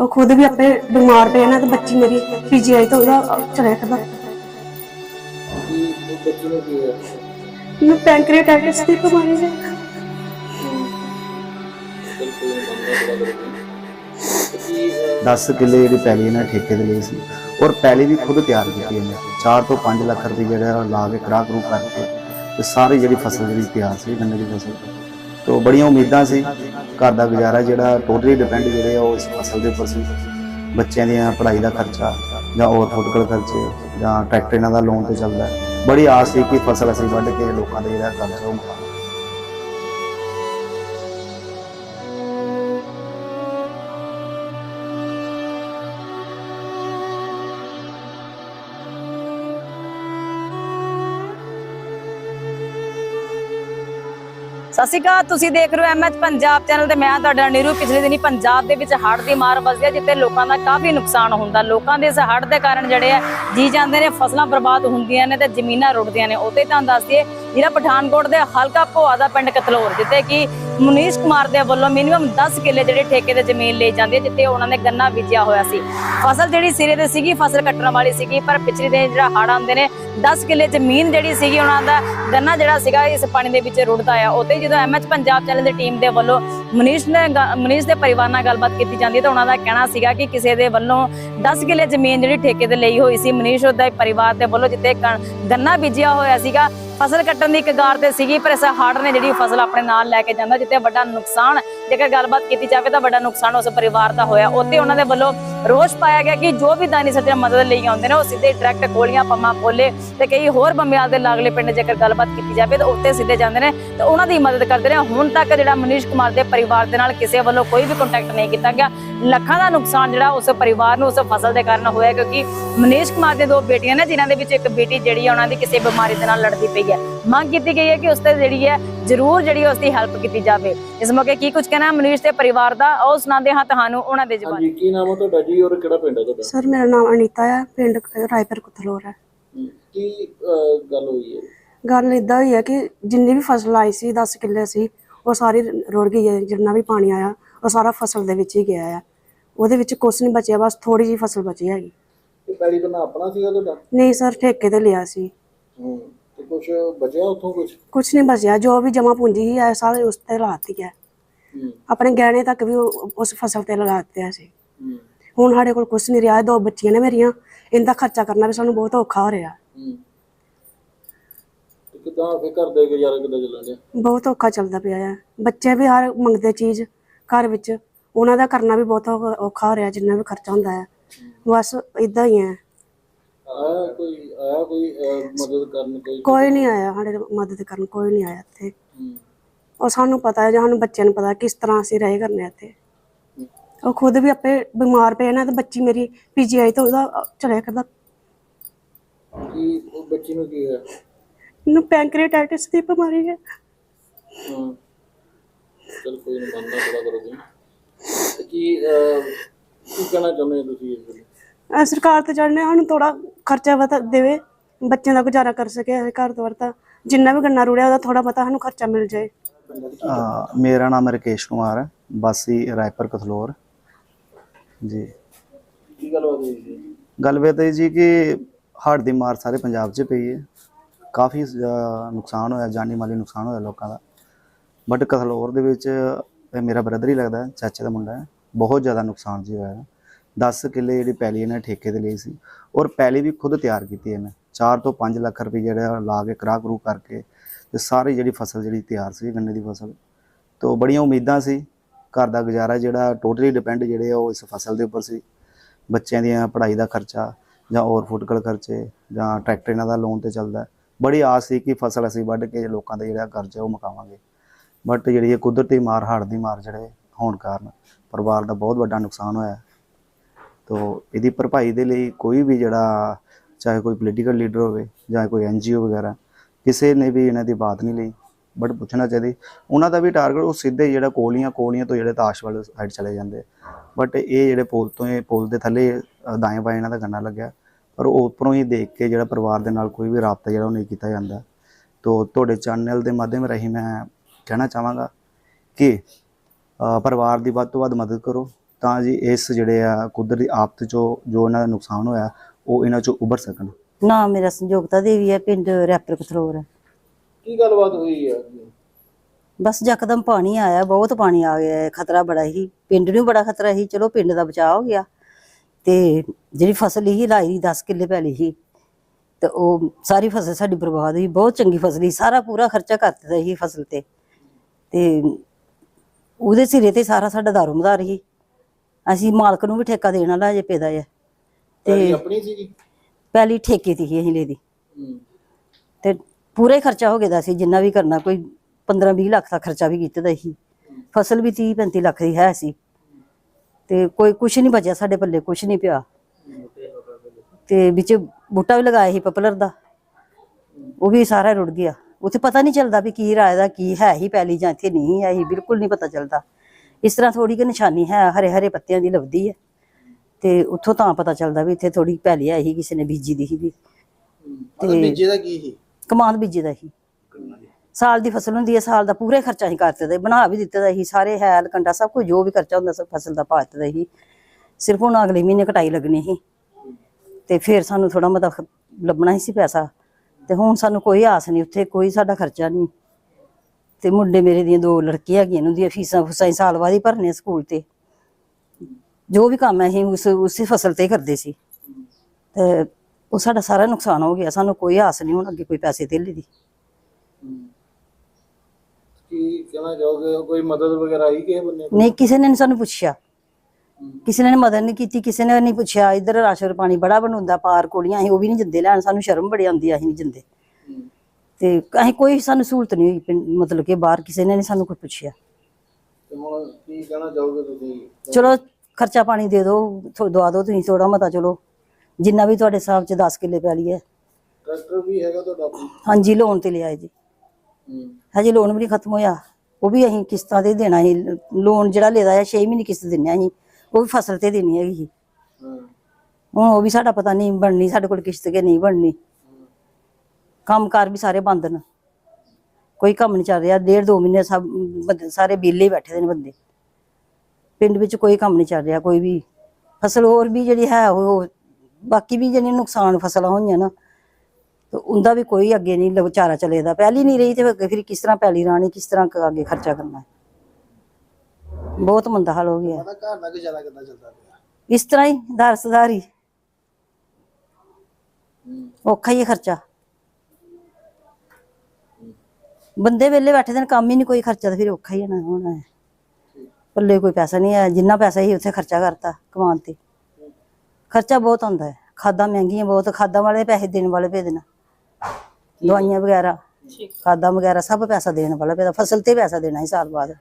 ਉਹ ਖੁਦ ਵੀ ਆਪੇ ਬਿਮਾਰ ਪਏ ਨਾ ਤੇ ਬੱਚੀ ਮੇਰੀ ਪੀਜੀਆਈ ਤੋਂ ਉਹਦਾ ਚਲਿਆ ਕਰਦਾ। ਕੀ ਬੱਚੇ ਨੂੰ ਕੀ ਹੈ ਨੂੰ ਪੈਂਕ੍ਰੀਆਟਾਈਟਿਸ ਦੀ ਬਿਮਾਰੀ ਹੈ ਚਲ 10 ਕਿੱਲੇ ਜਿਹੜੀ ਪੈਲੀ ਇਹਨਾਂ ਠੇਕੇ ਤੇ ਲਈ ਸੀ। ਔਰ ਪੈਲੀ ਵੀ ਖੁਦ ਤਿਆਰ ਕੀਤੀ ਇਹਨੇ 4 ਤੋਂ 5 ਲੱਖ ਰੁਪਏ ਜਿਹੜਾ ਲਾ ਕੇ ਕਰਾ ਕਰੂ ਕਰਕੇ ਤੇ ਸਾਰੀ ਜਿਹੜੀ ਫਸਲ ਜਿਹੜੀ ਤਿਆਰ ਸੀ, ਗੰਨੇ ਦੀ ਫਸਲ। ਤੋਂ ਬੜੀਆਂ ਉਮੀਦਾਂ ਸੀ ਘਰ ਦਾ ਗੁਜ਼ਾਰਾ ਜਿਹੜਾ ਟੋਟਲੀ ਡਿਪੈਂਡ ਜਿਹੜੇ ਆ ਉਹ ਇਸ ਫਸਲ ਦੇ ਉੱਪਰ ਸੀ। ਬੱਚਿਆਂ ਦੀਆਂ ਪੜ੍ਹਾਈ ਦਾ ਖਰਚਾ ਜਾਂ ਹੋਰ ਫੁੱਟਕਲ ਖਰਚੇ ਜਾਂ ਟਰੈਕਟਰ ਇਹਨਾਂ ਦਾ ਲੋਨ ਤੇ ਚੱਲਦਾ। ਬੜੀ ਆਸ ਸੀ ਕਿ ਫਸਲ ਅਸੀਂ ਵੱਢ ਕੇ ਲੋਕਾਂ ਦੇ ਜਿਹੜਾ ਕਰਜ਼ਾ ਉਹ ਸਤਿ ਸ਼੍ਰੀ ਅਕਾਲ, ਤੁਸੀਂ ਦੇਖ ਰਹੇ ਹੋ ਐਮਐਚ ਪੰਜਾਬ ਚੈਨਲ ਤੇ ਮੈਂ ਤੁਹਾਡਾ ਨੀਰੂ। ਪਿਛਲੇ ਦਿਨੀ ਪੰਜਾਬ ਦੇ ਵਿੱਚ ਹੜ੍ਹ ਦੀ ਮਾਰ ਵਸਦੀ ਹੈ ਜਿੱਥੇ ਲੋਕਾਂ ਦਾ ਕਾਫੀ ਨੁਕਸਾਨ ਹੁੰਦਾ। ਲੋਕਾਂ ਦੇ ਇਸ ਹੜ੍ਹ ਦੇ ਕਾਰਨ ਜਿਹੜੇ ਆ, ਜੀ ਜਾਂਦੇ ਨੇ, ਫਸਲਾਂ ਬਰਬਾਦ ਹੁੰਦੀਆਂ ਨੇ ਤੇ ਜ਼ਮੀਨਾਂ ਰੁੜਦੀਆਂ ਨੇ। ਉਹਤੇ ਤੁਹਾਨੂੰ ਦੱਸ ਦਈਏ, ਜਿਹੜਾ ਪਠਾਨਕੋਟ ਦੇ ਹਲਕਾ ਭੋਆ ਦਾ ਪਿੰਡ ਕਤਲੌਰ, ਜਿੱਥੇ ਕਿ ਮਨੀਸ਼ ਕੁਮਾਰ ਦੇ ਵੱਲੋਂ ਮਿਨੀਮਮ 10 ਕਿੱਲੇ ਜਿਹੜੇ ਠੇਕੇ ਤੇ ਜ਼ਮੀਨ ਲਈ ਜਾਂਦੀ ਹੈ, ਜਿੱਥੇ ਉਹਨਾਂ ਨੇ ਗੰਨਾ ਬੀਜਿਆ ਹੋਇਆ ਸੀ। ਫਸਲ ਜਿਹੜੀ ਸਿਰੇ ਤੇ ਸੀਗੀ, ਫਸਲ ਕੱਟਣ ਵਾਲੀ ਸੀਗੀ, ਪਰ ਪਿਛਲੇ ਦਿਨ ਜਿਹੜਾ ਹੜ੍ਹ ਆਉਂਦੇ ਨੇ 10 ਕਿੱਲੇ ਜ਼ਮੀਨ ਜਿਹੜੀ ਸੀਗੀ, ਉਹਨਾਂ ਦਾ ਗੰਨਾ ਜਿਹੜਾ ਸੀਗਾ, ਇਸ ਪਾਣੀ ਦੇ ਵਿੱਚ ਰੁੜਦਾ ਆ। ਉਹਤੇ ਜਦੋਂ ਐਮਐਚ ਪੰਜਾਬ ਚੈਨਲ ਦੀ ਟੀਮ ਦੇ ਵੱਲੋਂ ਮਨੀਸ਼ ਨੇ ਮਨੀਸ਼ ਦੇ ਪਰਿਵਾਰ ਨਾਲ ਗੱਲਬਾਤ ਕੀਤੀ ਜਾਂਦੀ ਹੈ, ਤਾਂ ਉਹਨਾਂ ਦਾ ਕਹਿਣਾ ਸੀਗਾ ਕਿ ਕਿਸੇ ਦੇ ਵੱਲੋਂ 10 ਕਿੱਲੇ ਜ਼ਮੀਨ ਜਿਹੜੀ ਠੇਕੇ ਤੇ ਲਈ ਹੋਈ ਸੀ, ਮਨੀਸ਼ ਉਹਦਾ ਪਰਿਵਾਰ ਦੇ ਵੱਲੋਂ ਜਿੱਥੇ ਗੰਨਾ ਬੀਜਿਆ ਹੋਇਆ ਸੀਗਾ ਫਸਲ ਕੱਟਣ ਦੀ ਕਗਾਰ ਤੇ ਸੀਗੀ, ਪਰ ਇਸ ਹੜ੍ਹ ਨੇ ਜਿਹੜੀ ਫਸਲ ਆਪਣੇ ਨਾਲ ਲੈ ਕੇ ਜਾਂਦਾ, ਜਿੱਥੇ ਵੱਡਾ ਨੁਕਸਾਨ ਜੇਕਰ ਗੱਲਬਾਤ ਕੀਤੀ ਜਾਵੇ ਤਾਂ ਵੱਡਾ ਨੁਕਸਾਨ ਉਸ ਪਰਿਵਾਰ ਦਾ ਹੋਇਆ। ਉੱਥੇ ਉਹਨਾਂ ਦੇ ਵੱਲੋਂ ਰੋਸ਼ ਪਾਇਆ ਗਿਆ ਕਿ ਜੋ ਵੀ ਦਾਨੀ ਸੱਜਣ ਮਦਦ ਲਈ ਆਉਂਦੇ ਨੇ, ਉਹ ਸਿੱਧੇ ਡਾਇਰੈਕਟ ਗੋਲੀਆਂ ਪੰਮਾ ਪੋਲੇ ਤੇ ਕਈ ਹੋਰ ਬੰਬਿਆਲ ਦੇ ਲਾਗਲੇ ਪਿੰਡ ਜੇਕਰ ਗੱਲਬਾਤ ਕੀਤੀ ਜਾਵੇ ਤਾਂ ਉੱਥੇ ਸਿੱਧੇ ਜਾਂਦੇ ਨੇ ਤੇ ਉਹਨਾਂ ਦੀ ਮਦਦ ਕਰਦੇ ਨੇ। ਹੁਣ ਤੱਕ ਜਿਹੜਾ ਮਨੀਸ਼ ਕੁਮਾਰ ਦੇ ਪਰਿਵਾਰ ਦੇ ਨਾਲ ਕਿਸੇ ਵੱਲੋਂ ਕੋਈ ਵੀ ਕੰਟੈਕਟ ਨਹੀਂ ਕੀਤਾ ਗਿਆ। ਲੱਖਾਂ ਦਾ ਨੁਕਸਾਨ ਜਿਹੜਾ ਉਸ ਪਰਿਵਾਰ ਨੂੰ, ਉਸ ਫਸਲ ਦੇ ਕਾਰਨ ਹੋਇਆ ਕਿਉਂਕਿ ਮਨੀਸ਼ ਕੁਮਾਰ ਦੇ ਦੋ ਬੇਟੀਆਂ ਨੇ, ਜਿਨ੍ਹਾਂ ਦੇ ਵਿੱਚ ਇੱਕ ਬੇਟੀ ਜਿਹੜੀ ਹੈ ਉਹਨਾਂ ਦੀ ਕਿਸੇ ਬਿਮਾਰੀ ਦੇ ਨਾਲ ਲੜਦੀ ਪਈ ਹੈ। ਮੰਗ ਕੀਤੀ ਗਈ ਹੈ ਕਿ ਉਸ ਤੇ ਜਿਹੜੀ ਹੈ, ਜ਼ਰੂਰ ਜਿਹੜੀ ਹੈ ਉਸ ਦੀ ਹੈਲਪ ਕੀਤੀ ਜਾਵੇ। ਇਸ ਮੌਕੇ ਕੀ ਕੁਝ ਕਹਿਣਾ ਮਨੀਸ਼ ਦੇ ਪਰਿਵਾਰ ਦਾ, ਉਹ ਸੁਣਾਉਂਦੇ ਹਾਂ ਤੁਹਾਨੂੰ, ਉਹਨਾਂ ਦੇ ਜਵਾਬ ਕੀ ਨਾਮ ਹੈ ਤੁਹਾਡਾ ਜੀ? ਔਰ ਕਿਹੜਾ ਪਿੰਡ ਹੈ ਤੁਹਾਡਾ? ਸਰ ਮੇਰਾ ਨਾਮ ਅਨੀਤਾ ਹੈ ਪਿੰਡ ਰਾਏਪੁਰ ਕੁਥਲੋਰ ਹੈ ਕੀ ਅਹ, ਗੱਲ ਹੋਈ ਹੈ? ਗੱਲ ਇਦਾਂ ਹੋਈ ਹੈ ਕਿ ਜਿੰਨੀ ਵੀ ਫਸਲ ਆਈ ਸੀ 10 ਕਿੱਲੇ ਸੀ ਉਹ ਸਾਰੀ ਰੁੜ ਗਈ ਹੈ ਜਿੰਨਾ ਵੀ ਪਾਣੀ ਆਇਆ ਉਹ ਸਾਰਾ ਫਸਲ ਦੇ ਵਿੱਚ ਹੀ ਗਿਆ ਹੈ ਉਹਦੇ ਵਿੱਚ ਕੁਝ ਨਹੀਂ ਬਚਿਆ ਬਸ ਥੋੜੀ ਜਿਹੀ ਫਸਲ ਬਚੀ ਹੈਗੀ। ਇਹ ਪੈਲੀ ਬੰਨਾ ਆਪਣਾ ਸੀਗਾ ਤੁਹਾਡਾ? ਨਹੀਂ ਸਰ ਠੇਕੇ ਤੇ ਲਿਆ ਸੀ। ਹੂੰ ਤੇ ਕੁਝ ਬਚਿਆ ਉੱਥੋਂ ਕੁਝ ਕੁਝ ਨਹੀਂ ਬਚਿਆ ਜੋ ਵੀ ਜਮਾ ਪੂੰਜੀ ਐ ਸਾਰੇ ਉਸ ਤੇ ਲਾਤੀ ਹੈ। ਹੂੰ। ਆਪਣੇ ਗਹਿਣੇ ਤੱਕ ਵੀ ਉਹ- ਉਸ ਫਸਲ ਤੇ ਲਗਾ ਦਿੱਤੇ ਸੀ ਹੂੰ। ਹੁਣ ਸਾਡੇ ਕੋਲ ਕੁਝ ਨਹੀਂ ਰਿਹਾ ਦੋ ਬੱਚੀਆਂ ਨੇ ਮੇਰੀਆਂ ਇਹਦਾ ਖਰਚਾ ਕਰਨਾ ਵੀ ਸਾਨੂੰ ਬਹੁਤ ਔਖਾ ਹੋ ਰਿਹਾ। ਹੂੰ। ਤੇ ਕਿਦਾਂ ਫੇ ਘਰ ਦੇ ਗੁਜ਼ਾਰਾ ਕਿਦਾਂ ਚੱਲਣ ਡਿਆ? ਬਹੁਤ ਔਖਾ ਚੱਲਦਾ ਪਿਆ ਹੈ ਬੱਚੇ ਵੀ ਹਰ ਮੰਗਦੇ ਚੀਜ਼ ਘਰ ਵਿੱਚ ਉਹਨਾਂ ਦਾ ਕਰਨਾ ਵੀ ਬਹੁਤ ਔਖ- ਔਖਾ ਹੋ ਰਿਹਾ ਜਿੰਨਾ ਵੀ ਖਰਚਾ ਹੁੰਦਾ ਹੈ ਬਸ ਇਦਾਂ ਹੀ ਹੈ ਆਇਆ ਕੋਈ ਆਇਆ ਕੋਈ ਅਹ, ਮਦਦ ਕਰਨ ਕੋਈ? ਕੋਈ ਨਹੀਂ ਆਇਆ ਸਾਡੇ ਮਦਦ ਕਰਨ ਕੋਈ ਨਹੀਂ ਆਇਆ ਇੱਥੇ। ਹੂੰ। ਉਹ ਸਾਨੂੰ ਪਤਾ ਹੈ ਜਾਂ ਸਾਨੂੰ ਬੱਚਿਆਂ ਨੂੰ ਪਤਾ ਕਿਸ ਤਰ੍ਹਾਂ ਅਸੀਂ ਰਹੇ ਕਰਨੇ ਇੱਥੇ। ਉਹ ਖੁਦ ਵੀ ਆਪੇ ਬਿਮਾਰ ਪਏ ਨਾ ਤੇ ਬੱਚੀ ਮੇਰੀ ਪੀਜੀਆਈ ਤੋਂ ਉਹਦਾ ਚਲਿਆ ਕਰਦਾ। ਕੀ ਉਹ ਬੱਚੀ ਨੂੰ ਕੀ ਹੈ ਇਹਨੂੰ ਪੈਂਕ੍ਰੀਆਟਾਈਟਿਸ ਦੀ ਬਿਮਾਰੀ ਹੈ। ਹਾਂ। ਚਲ ਕੋਈ ਨਾ ਬੰਦਾ ਬੜਾ ਕਰਦੀ ਤੇ ਕੀ ਅਹ, ਕੀ ਕਹਿਣਾ ਚਾਹੁੰਦੇ ਹੋ ਤੁਸੀਂ ਇਸ ਵੇਲੇ ਅਹ ਸਰਕਾਰ ਤੇ ਚੜਨੇ ਸਾਨੂੰ ਥੋੜਾ ਖਰਚਾ ਵਧ ਦੇਵੇ ਬੱਚਿਆਂ ਦਾ ਗੁਜ਼ਾਰਾ ਕਰ ਸਕੇ ਅਸੀਂ ਘਰ ਤੋਂ ਵਰਤਾ। ਜਿੰਨਾ ਵੀ ਗੰਨਾ ਰੁੜਿਆ ਉਹਦਾ ਥੋੜਾ ਬਹੁਤਾ ਸਾਨੂੰ ਖਰਚਾ ਮਿਲ ਜਾਏ। ਮੇਰਾ ਨਾਮ ਰਕੇਸ਼ ਕੁਮਾਰ ਹੈ ਵਾਸੀ ਰਾਏਪੁਰ ਕਥਲੋਰ। ਜੀ। ਕੀ ਗੱਲ ਹੋਈ ਸੀ ਗੱਲ ਵੇ ਤਾਂ ਜੀ ਕਿ ਹੜ੍ਹ ਦੀ ਮਾਰ ਸਾਰੇ ਪੰਜਾਬ 'ਚ ਪਈ ਹੈ। ਕਾਫੀ ਨੁਕਸਾਨ ਹੋਇਆ ਜਾਨੀ ਮਾਲੀ ਨੁਕਸਾਨ ਹੋਇਆ ਲੋਕਾਂ ਦਾ। ਬਟ ਕਥਲੋਰ ਦੇ ਵਿੱਚ ਇਹ ਮੇਰਾ ਬ੍ਰਦਰ ਹੀ ਲੱਗਦਾ ਹੈ, ਚਾਚੇ ਦਾ ਮੁੰਡਾ ਹੈ। ਬਹੁਤ ਜ਼ਿਆਦਾ ਨੁਕਸਾਨ ਜੀ ਹੋਇਆ। 10 ਕਿੱਲੇ ਜਿਹੜੀ ਪੈਲੀ ਇਹਨੇ ਠੇਕੇ ਤੇ ਲਈ ਸੀ। ਔਰ ਪੈਲੀ ਵੀ ਖੁਦ ਤਿਆਰ ਕੀਤੀ ਇਹਨੇ। 4 ਤੋਂ 5 ਲੱਖ ਰੁਪਏ ਜਿਹੜਾ ਲਾ ਕੇ ਕਰਾ ਕਰੂ ਕਰਕੇ ਤੇ ਸਾਰੀ ਜਿਹੜੀ ਫਸਲ ਜਿਹੜੀ ਤਿਆਰ ਸੀ ਗੰਨੇ ਦੀ ਫਸਲ। ਤੋਂ ਬੜੀਆਂ ਉਮੀਦਾਂ ਸੀ। ਘਰ ਦਾ ਗੁਜ਼ਾਰਾ ਜਿਹੜਾ ਟੋਟਲੀ ਡਿਪੈਂਡ ਜਿਹੜੇ ਆ ਉਹ ਇਸ ਫਸਲ ਦੇ ਉੱਪਰ ਸੀ। ਬੱਚਿਆਂ ਦੀਆਂ ਪੜ੍ਹਾਈ ਦਾ ਖਰਚਾ ਜਾਂ ਹੋਰ ਫੁੱਟਕਲ ਖਰਚੇ ਜਾਂ ਟਰੈਕਟਰ ਇਹਨਾਂ ਦਾ ਲੋਨ ਤੇ ਚੱਲਦਾ। ਬੜੀ ਆਸ ਸੀ ਕਿ ਫਸਲ ਅਸੀਂ ਵੱਢ ਕੇ ਲੋਕਾਂ ਦਾ ਜਿਹੜਾ ਕਰਜ਼ਾ ਉਹ ਮੁਕਾਵਾਂਗੇ। ਬਟ ਜਿਹੜੀ ਇਹ ਕੁਦਰਤੀ ਮਾਰ ਹੜ੍ਹ ਦੀ ਮਾਰ ਜਿਹੜੇ ਹੋਣ ਕਾਰਨ ਪਰਿਵਾਰ ਦਾ ਬਹੁਤ ਵੱਡਾ ਨੁਕਸਾਨ ਹੋਇਆ। ਤੋ ਇਹਦੀ ਭਰਪਾਈ ਦੇ ਲਈ ਕੋਈ ਵੀ ਜਿਹੜਾ ਚਾਹੇ ਕੋਈ ਪੋਲੀਟੀਕਲ ਲੀਡਰ ਹੋਵੇ ਜਾਂ ਕੋਈ ਐਨਜੀਓ ਵਗੈਰਾ, ਕਿਸੇ ਨੇ ਵੀ ਇਹਨਾਂ ਦੀ ਬਾਤ ਨਹੀਂ ਲਈ। ਬਟ ਪੁੱਛਣਾ ਚਾਹੀਦੀ ਉਹਨਾਂ ਦਾ ਵੀ ਟਾਰਗੇਟ ਉਹ ਸਿੱਧੇ ਜਿਹੜਾ ਕੋਲੀਆਂ ਕੋਲੀਆਂ ਤੋਂ ਜਿਹੜੇ ਤਾਸ਼ ਵਾਲੇ ਸਾਈਡ ਚਲੇ ਜਾਂਦੇ। ਬਟ ਇਹ ਜਿਹੜੇ ਪੁਲ ਤੋਂ ਇਹ ਪੁਲ ਦੇ ਥੱਲੇ ਅ, ਦਾਏਂ ਬਾਏਂ ਇਹਨਾਂ ਦਾ ਗੰਨਾ ਲੱਗਿਆ। ਪਰ ਉਹ ਉੱਪਰੋਂ ਹੀ ਦੇਖ ਕੇ ਜਿਹੜਾ ਪਰਿਵਾਰ ਦੇ ਨਾਲ ਕੋਈ ਵੀ ਰਾਬਤਾ ਜਿਹੜਾ ਉਹ ਨਹੀਂ ਕੀਤਾ ਜਾਂਦਾ। ਤੋ ਤੁਹਾਡੇ ਚੈਨਲ ਦੇ ਮਾਧਿਅਮ ਰਾਹੀਂ ਮੈਂ ਕਹਿਣਾ ਚਾਹਾਂਗਾ ਕਿ ਪਰਿਵਾਰ ਦੀ ਵੱਧ ਤੋਂ ਵੱਧ ਮਦਦ ਕਰੋ। ਤਾਂ ਜੀ ਇਸ ਜਿਹੜੇ ਆ ਕੁਦਰਤੀ ਆਫਤ ਚੋਂ ਜੋ ਇਹਨਾਂ ਦਾ ਨੁਕਸਾਨ ਹੋਇਆ ਉਹ ਇਹਨਾਂ ਚੋਂ ਉੱਭਰ ਸਕਣ। ਨਾ ਮੇਰਾ ਸੰਯੋਗਤਾ ਦੇਵੀ ਹੈ ਪਿੰਡ ਰੈਪਰ ਕਥਰੋਰ। ਹੈ ਕੀ ਗੱਲਬਾਤ ਹੋਈ ਹੈ ਬਸ ਯਕਦਮ ਪਾਣੀ ਆਇਆ ਬਹੁਤ ਪਾਣੀ ਆ ਗਿਆ ਹੈ, ਖਤਰਾ ਬੜਾ ਹੀ ਪਿੰਡ ਨੂੰ ਬੜਾ ਖਤਰਾ ਸੀ ਚਲੋ ਪਿੰਡ ਦਾ ਬਚਾਅ ਹੋ ਗਿਆ। ਤੇ ਜਿਹੜੀ ਫਸਲ ਹੀ ਲਾਈ 10 ਕਿੱਲੇ ਪੈਲੀ ਸੀ। ਤੇ ਉਹ ਸਾਰੀ ਫਸਲ ਸਾਡੀ ਬਰਬਾਦ ਹੋਈ ਬਹੁਤ ਚੰਗੀ ਫਸਲ ਸੀ ਸਾਰਾ ਪੂਰਾ ਖਰਚਾ ਕਰ ਦਿੱਤਾ ਸੀ ਫਸਲ ਤੇ। ਤੇ ਉਹਦੇ ਸਿਰੇ ਤੇ ਸਾਰਾ ਸਾਡਾ ਦਾਰੋ ਮਦਾਰ ਸੀ। ਅਸੀਂ ਮਾਲਕ ਨੂੰ ਵੀ ਠੇਕਾ ਦੇਣ ਵਾਲਾ ਜੇ ਪੈਦਾ ਹੈ ਤੇ ਆਪਣੀ ਸੀਗੀ? ਪਹਿਲੀ ਠੇਕੇ ਤੇ ਹੀ ਅਸੀਂ ਲੈਦੀ ਹੂੰ। ਤੇ ਪੂਰਾ ਹੀ ਖਰਚਾ ਹੋ ਗਿਆ ਦਾ ਸੀ, ਜਿੰਨਾ ਵੀ ਕਰਨਾ, ਕੋਈ 15 20 ਲੱਖ ਦਾ ਖਰਚਾ ਵੀ ਕੀਤਾ ਦਾ ਸੀ। ਫਸਲ ਵੀ 30 35 ਲੱਖ ਦੀ ਹੈ ਸੀ। ਤੇ ਕੋਈ ਕੁਝ ਨਹੀਂ ਬਚਿਆ ਸਾਡੇ ਪੱਲੇ ਕੁਝ ਨਹੀਂ ਪਿਆ। ਤੇ ਵਿੱਚ ਬੂਟਾ ਵੀ ਲਗਾਇਆ ਸੀ ਪਪਲਰ ਦਾ। ਉਹ ਵੀ ਸਾਰਾ ਰੁੜ ਗਿਆ। ਉੱਥੇ ਪਤਾ ਨਹੀਂ ਚੱਲਦਾ ਵੀ ਕੀ ਰਾਏ ਦਾ, ਕੀ ਹੈ ਹੀ ਪੈਲੀ ਜਾਂ ਇੱਥੇ ਨਹੀਂ ਹੈ ਹੀ, ਬਿਲਕੁਲ ਨਹੀਂ ਪਤਾ ਚੱਲਦਾ। ਇਸ ਤਰ੍ਹਾਂ ਥੋੜੀ ਕਿ ਨਿਸ਼ਾਨੀ ਹੈ, ਹਰੇ ਹਰੇ ਪੱਤਿਆਂ ਦੀ ਲੱਭਦੀ ਹੈ। ਤੇ ਉੱਥੋਂ ਤਾਂ ਪਤਾ ਚੱਲਦਾ ਵੀ ਇੱਥੇ ਥੋੜੀ ਪੈਲੀ ਹੈ ਹੀ, ਕਿਸੇ ਨੇ ਬੀਜੀ ਦੀ ਸੀ ਤੇ ਬੀਜੇ ਦਾ ਕੀ ਸੀ? ਕਮਾਂਦ ਬੀਜੇ ਦਾ ਹੀ ਸਾਲ ਦੀ ਫਸਲ ਹੁੰਦੀ ਹੈ, ਸਾਲ ਦਾ ਪੂਰੇ ਖਰਚਾ ਹੀ ਕਰ ਦਿੱਤਾ ਬਣਾ ਵੀ ਦਿੱਤੇ ਦਾ ਸੀ, ਸਾਰੇ ਹੈਲ ਕੰਡਾ ਸਭ ਕੁਝ ਜੋ ਵੀ ਖਰਚਾ ਹੁੰਦਾ ਸਭ ਫਸਲ ਦਾ ਪਾ ਦਿੱਤਾ ਸੀ। ਸਿਰਫ ਹੁਣ ਅਗਲੇ ਮਹੀਨੇ ਕਟਾਈ ਲੱਗਣੀ ਸੀ। ਤੇ ਫਿਰ ਸਾਨੂੰ ਥੋੜਾ ਮਤਾ ਲੱਭਣਾ ਹੀ ਸੀ ਪੈਸਾ। ਤੇ ਹੁਣ ਸਾਨੂੰ ਕੋਈ ਆਸ ਨਹੀਂ, ਉੱਥੇ ਕੋਈ ਸਾਡਾ ਖਰਚਾ ਨਹੀਂ। ਤੇ ਮੁੰਡੇ ਮੇਰੇ ਦੀਆਂ ਦੋ ਲੜਕੀਆਂ ਹੈਗੀਆਂ ਨੇ, ਉਹਦੀਆਂ ਫੀਸਾਂ ਫੁਸਾਂ ਹੀ ਸਾਲ ਬਾਅਦ ਹੀ ਭਰਨੇ ਸਕੂਲ ਤੇ। ਜੋ ਵੀ ਕੰਮ ਹੈ ਅਸੀਂ ਉਸ ਉਸੇ ਫਸਲ ਤੇ ਕਰਦੇ ਸੀ। ਤੇ ਉਹ ਸਾਡਾ ਸਾਰਾ ਨੁਕਸਾਨ ਹੋ ਗਿਆ ਸਾਨੂੰ ਕੋਈ ਆਸ ਨਹੀਂ ਹੁਣ ਅੱਗੇ ਕੋਈ ਪੈਸੇ ਧੇਲੇ ਦੀ। ਕੀ ਕਹਿਣਾ ਚਾਹੋਗੇ? ਕੋਈ ਮਦਦ ਵਗੈਰਾ ਆਈ ਕਿਸੇ ਬੰਨੇ ਨਹੀਂ ਕਿਸੇ ਨੇ ਸਾਨੂੰ ਪੁੱਛਿਆ। ਕਿਸੇ ਨੇ ਮਦਦ ਨਹੀਂ ਕੀਤੀ ਕਿਸੇ ਨੇ ਨਹੀਂ ਪੁੱਛਿਆ। ਇੱਧਰ ਰਾਸ਼ਨ ਪਾਣੀ ਬੜਾ ਬਣਾਉਂਦਾ ਪਾਰ ਕੋਲੀਆਂ ਅਸੀਂ ਉਹ ਵੀ ਨਹੀਂ ਜਿੰਦੇ ਲੈਣ ਸਾਨੂੰ ਸ਼ਰਮ ਬੜੀ ਆਉਂਦੀ ਆ ਅਸੀਂ ਨਹੀਂ ਜਿੰਦੇ ਤੇ ਅਸੀਂ ਕੋਈ ਸਾਨੂੰ ਸਹੂਲਤ ਨਹੀਂ ਹੋਈ ਪਿੰਡ- ਮਤਲਬ ਕਿ ਬਾਹਰ ਕਿਸੇ ਨੇ ਨਹੀਂ ਸਾਨੂੰ ਕੋਈ ਪੁੱਛਿਆ। ਤੇ ਹੁਣ ਕੀ ਕਹਿਣਾ ਚਾਹੋਗੇ ਤੁਸੀਂ? ਚਲੋ ਖਰਚਾ ਪਾਣੀ ਦੇ ਦਿਓ ਥੋ- ਦਵਾ ਦਿਓ ਤੁਸੀਂ ਥੋੜਾ ਮਤਾ ਚਲੋ। ਜਿੰਨਾ ਵੀ ਤੁਹਾਡੇ ਹਿਸਾਬ ਚ 10 ਕਿੱਲੇ ਪੈਲੀ ਹੈ। ਟਰੈਕਟਰ ਵੀ ਹੈਗਾ ਤੁਹਾਡਾ ਆਪਣਾ? ਹਾਂਜੀ ਲੋਨ ਤੇ ਲਿਆ ਹੈ ਜੀ। ਹੂੰ। ਹਜੇ ਲੋਨ ਵੀ ਨਹੀਂ ਖਤਮ ਹੋਇਆ। ਉਹ ਵੀ ਅਸੀਂ ਕਿਸ਼ਤਾਂ ਤੇ ਦੇਣਾ ਸੀ। ਲੋਨ ਜਿਹੜਾ ਲੈਦਾ ਹੈ 6 ਮਹੀਨੇ ਕਿਸ਼ਤ ਦਿੰਨੇ ਆ ਅਸੀਂ। ਉਹ ਵੀ ਫਸਲ ਤੇ ਦੇਣੀ ਹੈਗੀ ਸੀ। ਹਾਂ। ਹੁਣ ਉਹ ਵੀ ਸਾਡਾ ਪਤਾ ਨਹੀਂ ਬਣਨੀ ਸਾਡੇ ਕੋਲ ਕਿਸ਼ਤ ਕੇ ਨਹੀਂ ਬਣਨੀ। ਕੰਮਕਾਰ ਵੀ ਸਾਰੇ ਬੰਦ ਨੇ। ਕੋਈ ਕੰਮ ਨਹੀਂ ਚੱਲ ਰਿਹਾ। ਡੇਢ ਦੋ ਮਹੀਨੇ ਸਭ ਬੰਦੇ ਸਾਰੇ ਵਿਹਲੇ ਹੀ ਬੈਠੇ ਦੇ ਨੇ ਬੰਦੇ। ਪਿੰਡ ਵਿੱਚ ਕੋਈ ਕੰਮ ਨਹੀਂ ਚੱਲ ਰਿਹਾ ਕੋਈ ਵੀ। ਫਸਲ ਹੋਰ ਵੀ ਜਿਹੜੀ ਹੈ ਉਹ ਬਾਕੀ ਵੀ ਜਿਹੜੀ ਨੁਕਸਾਨ ਫਸਲਾਂ ਹੋਈਆਂ ਨਾ ਤੇ ਉਹਦਾ ਵੀ ਕੋਈ ਅੱਗੇ ਨਹੀਂ ਲ- ਚਾਰਾ ਚੱਲੇਦਾ। ਪਹਿਲੀ ਨਹੀਂ ਰਹੀ ਤੇ ਫਿਰ ਕਿਸ ਤਰ੍ਹਾਂ ਪੈਲੀ ਰਾਣੀ ਕਿਸ ਤਰ੍ਹਾਂ ਅੱਗੇ ਖਰਚਾ ਕਰਨਾ। ਬਹੁਤ ਮੰਦਾ ਹਾਲ ਹੋ ਗਿਆ। ਘਰ ਦਾ ਗੁਜ਼ਾਰਾ ਕਿੱਦਾਂ ਚੱਲਦਾ ਪਿਆ? ਇਸ ਤਰ੍ਹਾਂ ਹੀ ਦਾਰਸਦਾਰੀ ਔਖਾ ਹੀ ਹੈ ਖਰਚਾ। ਬੰਦੇ ਵੇਲੇ ਬੈਠੇ ਦੇ ਨੇ ਕੰਮ ਹੀ ਨਹੀਂ ਕੋਈ ਖਰਚਾ ਤਾਂ ਫਿਰ ਔਖਾ ਹੀ ਹੈ ਨਾ ਹੋਣਾ ਹੈ ਪੱਲੇ ਕੋਈ ਪੈਸਾ ਨਹੀਂ ਹੈ ਜਿੰਨਾ ਪੈਸਾ ਹੀ ਉੱਥੇ ਖਰਚਾ ਕਰਤਾ ਕਮਾਉਣ ਤੇ। ਖਰਚਾ ਬਹੁਤ ਆਉਂਦਾ ਹੈ। ਖਾਦਾਂ ਮਹਿੰਗੀਆਂ ਬਹੁਤ ਖਾਦਾਂ ਵਾਲੇ ਪੈਸੇ ਦੇਣ ਵਾਲੇ ਭੇਜ ਦੇਣਾ। ਦਵਾਈਆਂ ਵਗੈਰਾ ਖਾਦਾਂ ਵਗੈਰਾ ਸਭ ਪੈਸਾ ਦੇਣ ਵਾਲਾ ਪੈਦਾ ਫਸਲ ਤੇ ਪੈਸਾ ਦੇਣਾ ਹੀ ਸਾਲ ਬਾਅਦ।